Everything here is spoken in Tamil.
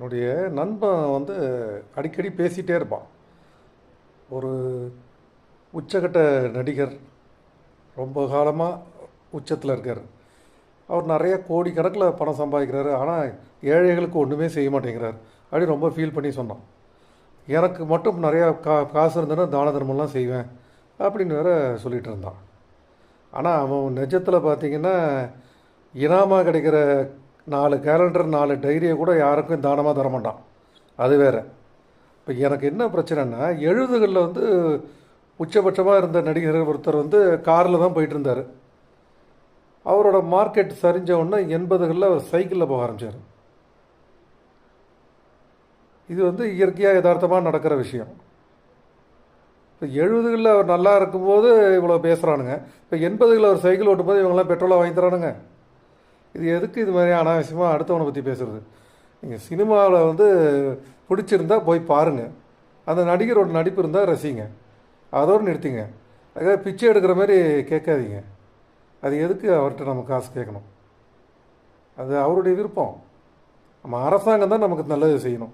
என்னுடைய நண்பன் வந்து அடிக்கடி பேசிகிட்டே இருப்பான். ஒரு உச்சக்கட்ட நடிகர் ரொம்ப காலமாக உச்சத்தில் இருக்கார். அவர் நிறைய கோடி கணக்கில் பணம் சம்பாதிக்கிறாரு. ஆனால் ஏழைகளுக்கு ஒன்றுமே செய்ய மாட்டேங்கிறார். அப்படி ரொம்ப ஃபீல் பண்ணி சொன்னான். எனக்கு மட்டும் நிறையா கா காசு இருந்ததுன்னா தான தர்மம்லாம் செய்வேன் அப்படின்னு வேற சொல்லிகிட்டு இருந்தான். ஆனால் அவன் நிஜத்தில் பார்த்தீங்கன்னா இனாமாக கிடைக்கிற நாலு கேலண்டர் நாலு டைரியை கூட யாருக்கும் தானமாக தர மாட்டான் அது வேற. இப்போ எனக்கு என்ன பிரச்சனைன்னா எழுபதுகளில் வந்து உச்சபட்சமாக இருந்த நடிகர் ஒருத்தர் வந்து காரில் தான் போயிட்டு இருந்தார் அவரோட மார்க்கெட் சரிஞ்ச உடனே எண்பதுகளில் அவர் சைக்கிளில் போக ஆரம்பித்தார் இது வந்து இயற்கையாக யதார்த்தமாக நடக்கிற விஷயம். இப்போ எழுபதுகளில் அவர் நல்லா இருக்கும்போது இவ்வளோ பேசுகிறானுங்க இப்போ எண்பதுகளில் அவர் சைக்கிள் ஓட்டும்போது இவங்கெல்லாம் பெட்ரோலாக வாங்கி தரானுங்க. இது எதுக்கு இது மாதிரி அனாவசியமாக அடுத்தவனை பற்றி பேசுகிறது நீங்கள் சினிமாவில் வந்து பிடிச்சிருந்தா போய் பாருங்கள் அந்த நடிகரோட நடிப்பு இருந்தால் ரசிங்க. அதோடு நிறுத்திங்க. அதுக்காக பிச்சை எடுக்கிற மாதிரி கேட்காதீங்க. அது எதுக்கு அவர்கிட்ட நம்ம காசு கேட்கணும்? அது அவருடைய விருப்பம். நம்ம அரசாங்கம் தான் நமக்கு நல்லது செய்யணும்.